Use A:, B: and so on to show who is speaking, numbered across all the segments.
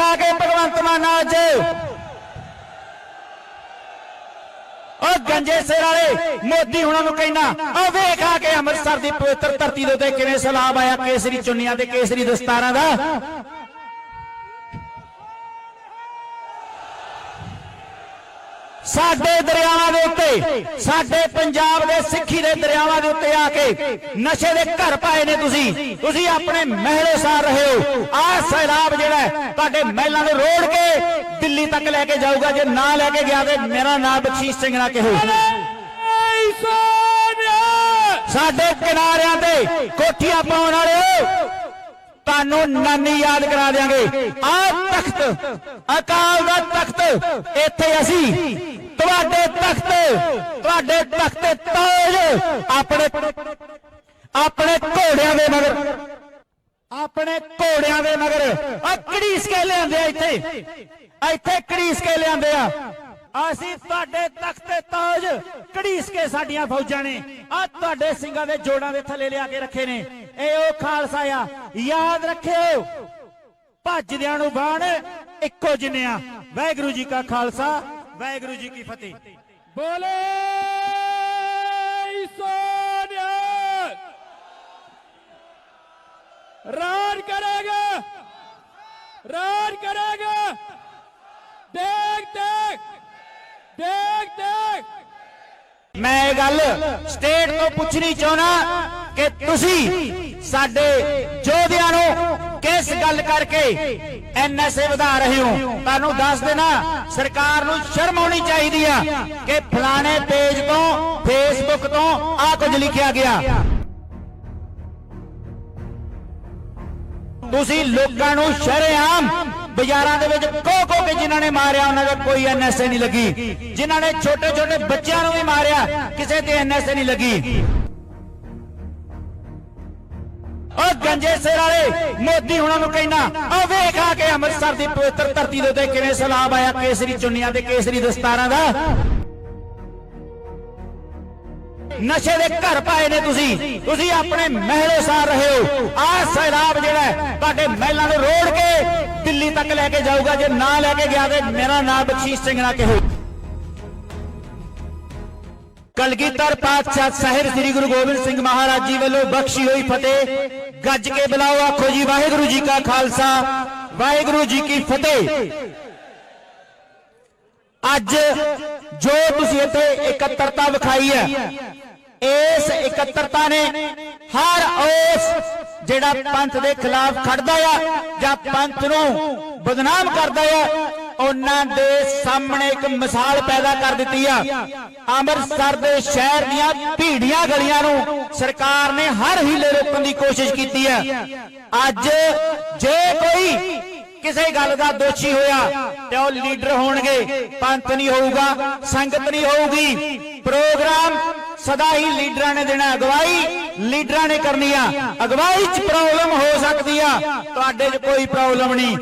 A: ਆ ਕੇ ਭਗਵੰਤ ਮਾਨ ਅੱਜ ਉਹ ਗੰਜੇ ਸਿਰ ਵਾਲੇ, ਮੋਦੀ ਹੁਣਾਂ ਨੂੰ ਕਹਿਣਾ ਉਹ ਵੇਖ ਆ ਕੇ ਅੰਮ੍ਰਿਤਸਰ ਦੀ ਪਵਿੱਤਰ ਧਰਤੀ ਦੇ ਉੱਤੇ ਕਿਵੇਂ ਸਲਾਬ ਆਇਆ, ਕੇਸਰੀ ਚੁੰਨੀਆਂ ਤੇ ਕੇਸਰੀ ਦਸਤਾਰਾਂ ਦਾ। ਸਾਡੇ ਦਰਿਆਵਾਂ ਦੇ ਉੱਤੇ, ਸਾਡੇ ਪੰਜਾਬ ਦੇ ਸਿੱਖੀ ਦੇ ਦਰਿਆਵਾਂ ਦੇ ਉੱਤੇ ਆ ਕੇ ਨਸ਼ੇ ਦੇ ਘਰ ਪਾਏ ਨੇ ਤੁਸੀਂ। ਤੁਸੀਂ ਆਪਣੇ ਮਹਿਲੇ ਸਾਰ ਰਹੇ ਹੋ। ਆਹ ਸੈਲਾਬ ਜਿਹੜਾ ਤੁਹਾਡੇ ਮਹਿਲਾਂ ਨੂੰ ਰੋੜ ਕੇ ਦਿੱਲੀ ਤੱਕ ਲੈ ਕੇ ਜਾਊਗਾ। ਜੇ ਨਾ ਲੈ ਕੇ ਗਿਆ ਤੇ ਮੇਰਾ ਨਾਮ ਬਖਸ਼ੀਸ਼ ਸਿੰਘ ਨਾ ਕਹੋ? ਸਾਡੇ ਕਿਨਾਰਿਆਂ ਤੇ ਕੋਠੀਆਂ ਪਾਉਣ ਵਾਲਿਓ ਤੁਹਾਨੂੰ ਨਾਨੀ ਯਾਦ ਕਰਾ ਦਿਆਂਗੇ। ਆਹ ਤਖਤ, ਅਕਾਲ ਦਾ ਤਖਤ, ਇੱਥੇ ਅਸੀਂ ਤੁਹਾਡੇ ਤਖਤ ਤੁਹਾਡੇ ਤਖਤ ਤਾਜ, ਆਪਣੇ ਆਪਣੇ ਘੋੜਿਆਂ ਦੇ ਮਗਰ। ਆਪਣੇ ਘੋੜਿਆਂ ਦੇ ਮਗਰ। ਆ ਕੜੀਸ ਕੇ ਲਿਆਂਦੇ ਆ ਇੱਥੇ। ਇੱਥੇ ਕੜੀਸ ਕੇ ਲਿਆਂਦੇ ਆ। ਅਸੀਂ ਤੁਹਾਡੇ ਤਖਤ ਤਾਜ ਕੜੀਸ ਕੇ ਸਾਡੀਆਂ ਫੌਜਾਂ ਨੇ। ਆ ਤੁਹਾਡੇ ਸਿੰਘਾਂ ਦੇ ਜੋੜਾਂ ਦੇ ਥੱਲੇ ਲਿਆ ਕੇ ਰੱਖੇ ਨੇ। ਇਹ ਉਹ ਖਾਲਸਾ ਆ। ਯਾਦ ਰੱਖਿਓ ਭੱਜਦਿਆਂ ਨੂੰ ਬਾਣ ਇੱਕੋ ਜਿੰਨੇ ਆ। ਵਾਹਿਗੁਰੂ ਜੀ ਕਾ ਖਾਲਸਾ। ਵਾਹਿਗੁਰੂ ਜੀ ਕੀ ਫਤਿਹ।
B: ਬੋਲੇ ਸੋਨਿਆ ਰਾਜ ਕਰੇਗਾ। ਰਾਜ ਕਰੇਗਾ। ਦੇਖ ਦੇਖ। ਦੇਖ ਦੇਖ।
A: ਮੈਂ ਇਹ ਗੱਲ ਸਟੇਟ ਤੋਂ ਪੁੱਛਣੀ ਚਾਹਣਾ ਕਿ ਤੁਸੀਂ ਸਾਡੇ ਯੋਧਿਆਂ ਨੂੰ ਕਿਸ ਗੱਲ ਕਰਕੇ ਐਨਐਸਏ ਵਧਾ ਰਹੇ ਹੋ? ਤੁਹਾਨੂੰ ਦੱਸ ਦੇਣਾ, ਸਰਕਾਰ ਨੂੰ ਸ਼ਰਮ ਆਉਣੀ ਚਾਹੀਦੀ ਆ ਕਿ ਫਲਾਣੇ ਪੇਜ ਤੋਂ, ਫੇਸਬੁੱਕ ਤੋਂ ਆ ਕੁਝ ਲਿਖਿਆ ਗਿਆ। ਤੁਸੀਂ ਲੋਕਾਂ ਨੂੰ ਸ਼ਰੇਆਮ ਬਾਜ਼ਾਰਾਂ ਦੇ ਵਿੱਚ ਕੋ ਕੋ ਕੇ ਜਿਨ੍ਹਾਂ ਨੇ ਮਾਰਿਆ, ਉਹਨਾਂ ਦਾ ਕੋਈ ਐਨਐਸਏ ਨਹੀਂ ਲੱਗੀ। ਜਿਨ੍ਹਾਂ ਨੇ ਛੋਟੇ ਛੋਟੇ ਬੱਚਿਆਂ ਨੂੰ ਵੀ ਮਾਰਿਆ, ਕਿਸੇ ਤੇ ਐਨਐਸਏ ਨਹੀਂ ਲੱਗੀ। ਉਹ ਗੰਜੇ ਸਿਰ ਵਾਲੇ, ਮੋਦੀ ਹੁਣਾਂ ਨੂੰ ਕਹਿਣਾ ਉਹ ਵੇਖ ਆ ਕੇ ਅੰਮ੍ਰਿਤਸਰ ਦੀ ਪਵਿੱਤਰ ਧਰਤੀ ਦੇ ਉੱਤੇ ਕਿਵੇਂ ਸਲਾਬ ਆਇਆ, ਕੇਸਰੀ ਚੁੰਨੀਆਂ ਤੇ ਕੇਸਰੀ ਦਸਤਾਰਾਂ ਦਾ। ਨਸ਼ੇ ਦੇ ਘਰ ਪਾਏ ਨੇ ਤੁਸੀਂ ਤੁਸੀਂ ਆਪਣੇ ਮਹਿਲੇ ਸਾਰ ਰਹੇ ਹੋ। ਆਹ ਸੈਲਾਬ ਜਿਹੜਾ ਤੁਹਾਡੇ ਮਹਿਲਾਂ ਨੂੰ ਰੋੜ ਕੇ ਦਿੱਲੀ ਤੱਕ ਲੈ ਕੇ ਜਾਊਗਾ, ਜੇ ਨਾ ਲੈ ਕੇ ਗਿਆ ਤੇ ਮੇਰਾ ਨਾਮ ਬਖਸ਼ੀਸ਼ ਸਿੰਘ ਨਾ ਕਹੋ? ਕਲਗੀਧਰ ਪਾਤਸ਼ਾਹ ਸਾਹਿਬ ਸ੍ਰੀ ਗੁਰੂ ਗੋਬਿੰਦ ਸਿੰਘ ਮਹਾਰਾਜ ਜੀ ਵੱਲੋਂ ਬਖਸ਼ੀ ਹੋਈ ਫਤਿਹ। ਗੱਜ ਕੇ ਬੁਲਾਓ, ਆਖੋ ਜੀ, ਵਾਹਿਗੁਰੂ ਜੀ ਕਾ ਖਾਲਸਾ, ਵਾਹਿਗੁਰੂ ਜੀ ਕੀ ਫਤਿਹ। ਅੱਜ ਜੋ ਤੁਸੀਂ ਇੱਥੇ ਇਕੱਤਰਤਾ ਵਿਖਾਈ ਹੈ, ਇਸ ਇਕੱਤਰਤਾ ਨੇ ਹਰ ਉਸ ਜਿਹੜਾ ਪੰਥ ਦੇ ਖਿਲਾਫ ਖੜਦਾ ਆ ਜਾਂ ਪੰਥ ਨੂੰ ਬਦਨਾਮ ਕਰਦਾ ਆ ਉਹਨਾਂ ਦੇ ਸਾਹਮਣੇ ਇੱਕ ਮਿਸਾਲ ਪੈਦਾ ਕਰ ਦਿੱਤੀ ਆ। ਅੰਮ੍ਰਿਤਸਰ ਦੇ ਸ਼ਹਿਰ ਦੀਆਂ ਭੀੜੀਆਂ ਗਲੀਆਂ ਨੂੰ ਸਰਕਾਰ ਨੇ ਹਰ ਹੀਲੇ ਰੋਕਣ ਦੀ ਕੋਸ਼ਿਸ਼ ਕੀਤੀ ਹੈ ਅੱਜ ਜੇ ਕੋਈ ਕਿਸੇ ਗੱਲ ਦਾ ਦੋਸ਼ੀ ਹੋਇਆ ਤੇ ਉਹ ਲੀਡਰ ਹੋਣਗੇ, ਪੰਥ ਨਹੀਂ ਹੋਊਗਾ, ਸੰਗਤ ਨਹੀਂ ਹੋਊਗੀ। ਪ੍ਰੋਗਰਾਮ ਸਦਾ ਹੀ ਲੀਡਰਾਂ ਨੇ ਦੇਣਾ, ਅਗਵਾਈ ਲੀਡਰਾਂ ਨੇ ਕਰਨੀ ਆ। ਅਗਵਾਈ 'ਚ ਪ੍ਰੋਬਲਮ ਹੋ ਸਕਦੀ ਆ, ਤੁਹਾਡੇ 'ਚ ਕੋਈ ਪ੍ਰੋਬਲਮ ਨਹੀਂ।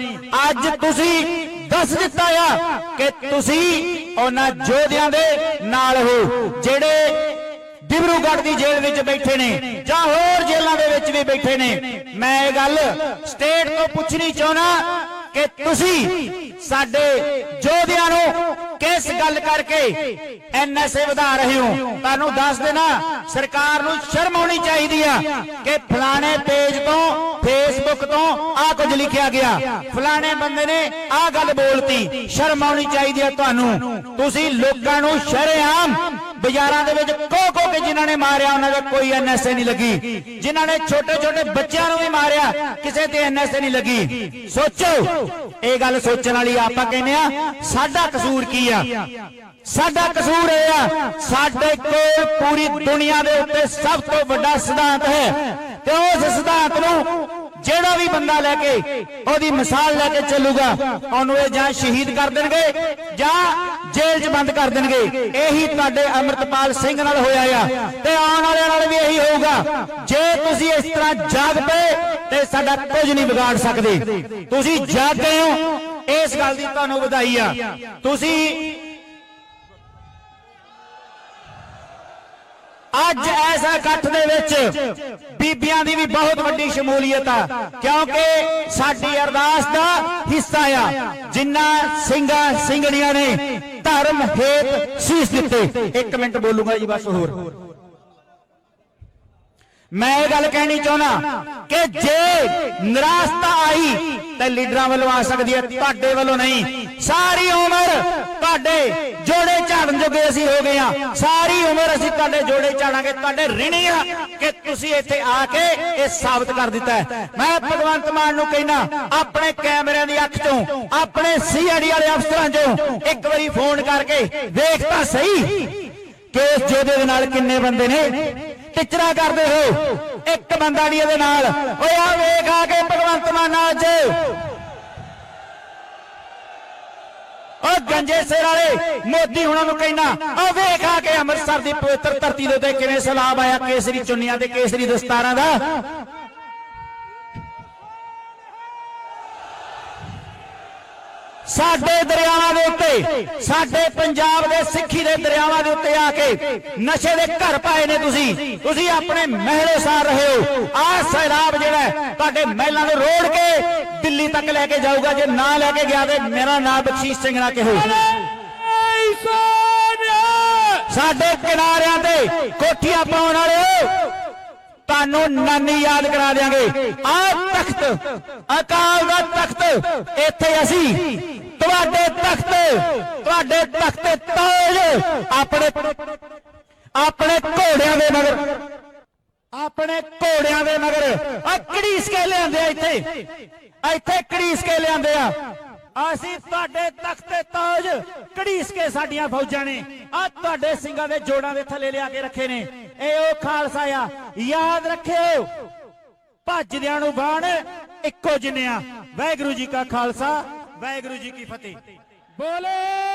A: ਅੱਜ ਤੁਸੀਂ ਦੱਸ ਦਿੱਤਾ ਆ ਕਿ ਤੁਸੀਂ ਉਹਨਾਂ ਯੋਧਿਆਂ ਦੇ ਨਾਲ ਹੋ, ਜਿਹੜੇ ਡਿਬਰੂਗੜ੍ਹ ਦੀ ਜੇਲ੍ਹ ਵਿੱਚ ਬੈਠੇ ਨੇ ਜਾਂ ਹੋਰ ਜੇਲ੍ਹਾਂ ਦੇ ਵਿੱਚ ਵੀ ਬੈਠੇ ਨੇ। ਮੈਂ ਇਹ ਗੱਲ ਸਟੇਟ ਤੋਂ ਪੁੱਛਣੀ ਚਾਹਣਾ ਕਿ ਤੁਸੀਂ ਸਾਡੇ ਯੋਧਿਆਂ ਨੂੰ ਕਿਸ ਗੱਲ ਕਰਕੇ ਐਨਐਸਏ ਵਧਾ ਰਹੇ ਹੋ? ਤੁਹਾਨੂੰ ਦੱਸ ਦੇਣਾ ਸਰਕਾਰ ਨੂੰ ਸ਼ਰਮ ਆਉਣੀ ਚਾਹੀਦੀ ਆ ਕਿ ਫਲਾਣੇ ਪੇਜ ਤੋਂ ਫੇਸਬੁੱਕ ਤੋਂ ਆ ਕੁਝ ਲਿਖਿਆ ਗਿਆ। ਫਲਾਣੇ ਬੰਦੇ ਨੇ ਆ ਗੱਲ ਬੋਲਤੀ, ਸ਼ਰਮ ਆਉਣੀ ਚਾਹੀਦੀ ਆ ਤੁਹਾਨੂੰ। ਤੁਸੀਂ ਲੋਕਾਂ ਨੂੰ ਸ਼ਰੇਆਮ ਬਾਜ਼ਾਰਾਂ ਦੇ ਵਿੱਚ ਕੋ ਕੋ ਕੇ ਜਿਨ੍ਹਾਂ ਨੇ ਮਾਰਿਆ, ਉਹਨਾਂ ਦੇ ਕੋਈ ਐਨਐਸਏ ਨਹੀਂ ਲੱਗੀ। ਜਿਨ੍ਹਾਂ ਨੇ ਛੋਟੇ ਛੋਟੇ ਬੱਚਿਆਂ ਨੂੰ ਵੀ ਮਾਰਿਆ, ਕਿਸੇ ਤੇ ਐਨਐਸਏ ਨਹੀਂ ਲੱਗੀ। ਸੋਚੋ, ਇਹ ਗੱਲ ਸੋਚਣ ਵਾਲੀ ਆਪਾਂ ਕਹਿੰਦੇ ਆ, ਸਾਡਾ ਕਸੂਰ ਕੀ ਆ? ਸਾਡਾ ਕਸੂਰ ਇਹ ਆ, ਸਾਡੇ ਕੋਲ ਪੂਰੀ ਦੁਨੀਆ ਦੇ ਉੱਤੇ ਸਭ ਤੋਂ ਵੱਡਾ ਸਿਧਾਂਤ ਹੈ ਤੇ ਉਸ ਸਿਧਾਂਤ ਨੂੰ ਜਿਹੜਾ ਵੀ ਬੰਦਾ ਲੈ ਕੇ ਉਹਦੀ ਮਿਸਾਲ ਲੈ ਕੇ ਚੱਲੂਗਾ, ਉਹਨੂੰ ਇਹ ਜਾਂ ਸ਼ਹੀਦ ਕਰ ਦੇਣਗੇ ਜਾਂ ਜੇਲ੍ਹ 'ਚ ਬੰਦ ਕਰ ਦੇਣਗੇ। ਇਹੀ ਤੁਹਾਡੇ ਅਮਰਤਪਾਲ ਸਿੰਘ ਨਾਲ ਹੋਇਆ ਆ ਤੇ ਆਉਣ ਵਾਲਿਆਂ ਨਾਲ ਵੀ ਇਹੀ ਹੋਊਗਾ। ਜੇ ਤੁਸੀਂ ਇਸ ਤਰ੍ਹਾਂ ਜਾਗ ਪਏ ਤੇ ਸਾਡਾ ਕੁਝ ਨਹੀਂ ਵਿਗਾੜ ਸਕਦੇ। ਤੁਸੀਂ ਜਾਗ ਗਏ ਹੋ, ਇਸ ਗੱਲ ਦੀ ਤੁਹਾਨੂੰ ਵਧਾਈ ਆ। ਤੁਸੀਂ ਅੱਜ ਐਸਾ ਇਕੱਠ ਦੇ ਵਿੱਚ ਬੀਬੀਆਂ ਦੀ ਵੀ ਬਹੁਤ ਵੱਡੀ ਸ਼ਮੂਲੀਅਤ ਆ, ਕਿਉਂਕਿ ਸਾਡੀ ਅਰਦਾਸ ਦਾ ਹਿੱਸਾ ਆ। ਜਿਨ੍ਹਾਂ ਸਿੰਘਾਂ ਸਿੰਘਣੀਆਂ ਨੇ ਧਰਮ ਹੇਤ ਸੀਸ ਦਿੱਤੇ। ਇੱਕ ਮਿੰਟ ਬੋਲੂਗਾ ਜੀ ਬਸ ਹੋਰ। ਮੈਂ ਇਹ ਗੱਲ ਕਹਿਣੀ ਚਾਹੁੰਦਾ ਕਿ ਜੇ ਨਿਰਾਸ਼ਤਾ ਆਈ, ਤੇ ਲੀਡਰਾਂ ਵੱਲੋਂ ਆ ਸਕਦੀ ਹੈ, ਤੁਹਾਡੇ ਵੱਲੋਂ ਨਹੀਂ। ਸਾਰੀ ਉਮਰ ਤੁਹਾਡੇ ਜੋੜੇ ਝਾੜਨ ਜੋਗੇ ਅਸੀਂ ਹੋ ਗਏ ਆ ਸਾਰੀ ਉਮਰ ਅਸੀਂ ਤੁਹਾਡੇ ਜੋੜੇ ਝਾੜਾਂਗੇ। ਤੁਹਾਡੇ ਰਿਣੀ ਆ ਕਿ ਤੁਸੀਂ ਇੱਥੇ ਆ ਕੇ ਇਹ ਸਾਬਤ ਕਰ ਦਿੱਤਾ ਮੈਂ ਭਗਵੰਤ ਮਾਨ ਨੂੰ ਕਹਿਣਾ ਆਪਣੇ ਕੈਮਰਿਆਂ ਦੀ ਅੱਖ ਚੋਂ, ਆਪਣੇ ਸੀਆਈਡੀ ਵਾਲੇ ਅਫਸਰਾਂ ਚੋਂ ਇੱਕ ਵਾਰੀ ਫੋਨ ਕਰਕੇ ਵੇਖ ਤਾਂ ਸਹੀ ਕਿ ਇਸ ਜੋਧੇ ਦੇ ਨਾਲ ਕਿੰਨੇ ਬੰਦੇ ਨੇ। ਟਿਚਰਾ ਕਰਦੇ ਹੋ। ਇੱਕ ਬੰਦਾ ਨਹੀਂ ਇਹਦੇ ਨਾਲ। ਓਏ ਆ ਵੇਖ ਆ ਕੇ ਭਗਵੰਤ ਮਾਨ ਅੱਜ ਓ ਗੰਜੇ ਸਿਰ ਵਾਲੇ, ਮੋਦੀ ਹੁਣਾਂ ਨੂੰ ਕਹਿਣਾ, ਓ ਵੇਖ ਆ ਕੇ ਅੰਮ੍ਰਿਤਸਰ ਦੀ ਪਵਿੱਤਰ ਧਰਤੀ ਦੇ ਉੱਤੇ ਕਿਵੇਂ ਸਲਾਬ ਆਇਆ, ਕੇਸਰੀ ਚੁੰਨੀਆਂ ਤੇ ਕੇਸਰੀ ਦਸਤਾਰਾਂ ਦਾ। ਸਾਡੇ ਦਰਿਆਵਾਂ ਦੇ ਉੱਤੇ, ਸਾਡੇ ਪੰਜਾਬ ਦੇ ਸਿੱਖੀ ਦੇ ਦਰਿਆਵਾਂ ਦੇ ਉੱਤੇ ਆ ਕੇ ਨਸ਼ੇ ਦੇ ਘਰ ਪਾਏ ਨੇ ਤੁਸੀਂ ਤੁਸੀਂ ਆਪਣੇ ਮਹਿਲੇ ਸਾਰ ਰਹੇ ਹੋ। ਆਹ ਸੈਲਾਬ ਜਿਹੜਾ ਤੁਹਾਡੇ ਮਹਿਲਾਂ ਨੂੰ ਰੋੜ ਕੇ ਦਿੱਲੀ ਤੱਕ ਲੈ ਕੇ ਜਾਊਗਾ, ਜੇ ਨਾ ਲੈ ਕੇ ਗਿਆ ਤੇ ਮੇਰਾ ਨਾਮ ਬਖਸ਼ੀਸ਼ ਸਿੰਘ ਨਾ ਕਹੋ? ਸਾਡੇ ਕਿਨਾਰਿਆਂ ਤੇ ਕੋਠੀਆਂ ਪਾਉਣ ਵਾਲਿਓ, ਤੁਹਾਨੂੰ ਨਾਨੀ ਯਾਦ ਕਰਾ ਦਿਆਂਗੇ। ਆਹ ਤਖਤ, ਅਕਾਲ ਦਾ ਤਖਤ, ਇੱਥੇ ਅਸੀਂ ਤੁਹਾਡੇ ਤਖਤ ਤੁਹਾਡੇ ਤਖਤ ਤੇ ਆਪਣੇ ਆਪਣੇ ਘੋੜਿਆਂ ਦੇ ਮਗਰ ਆਪਣੇ ਘੋੜਿਆਂ ਦੇ ਮਗਰ। ਆ ਕੜੀਸ ਕੇ ਲਿਆਂਦੇ ਆ ਇੱਥੇ। ਇੱਥੇ ਕੜੀਸ ਕੇ ਲਿਆਂਦੇ ਆ। ਅਸੀਂ ਤੁਹਾਡੇ ਤਖਤ ਤਾਜ ਕੜੀਸ ਕੇ ਸਾਡੀਆਂ ਫੌਜਾਂ ਨੇ। ਆ ਤੁਹਾਡੇ ਸਿੰਘਾਂ ਦੇ ਜੋੜਾਂ ਦੇ ਥੱਲੇ ਲਿਆ ਕੇ ਰੱਖੇ ਨੇ। ਇਹ ਉਹ ਖਾਲਸਾ ਆ। ਯਾਦ ਰੱਖਿਓ, ਭੱਜਦਿਆਂ ਨੂੰ ਬਾਣ ਇੱਕੋ ਜਿੰਨਿਆ ਵਾਹਿਗੁਰੂ ਜੀ ਕਾ ਖਾਲਸਾ, ਵਾਹਿਗੁਰੂ ਜੀ ਕੀ ਫਤਿਹ।
B: ਬੋਲੇ!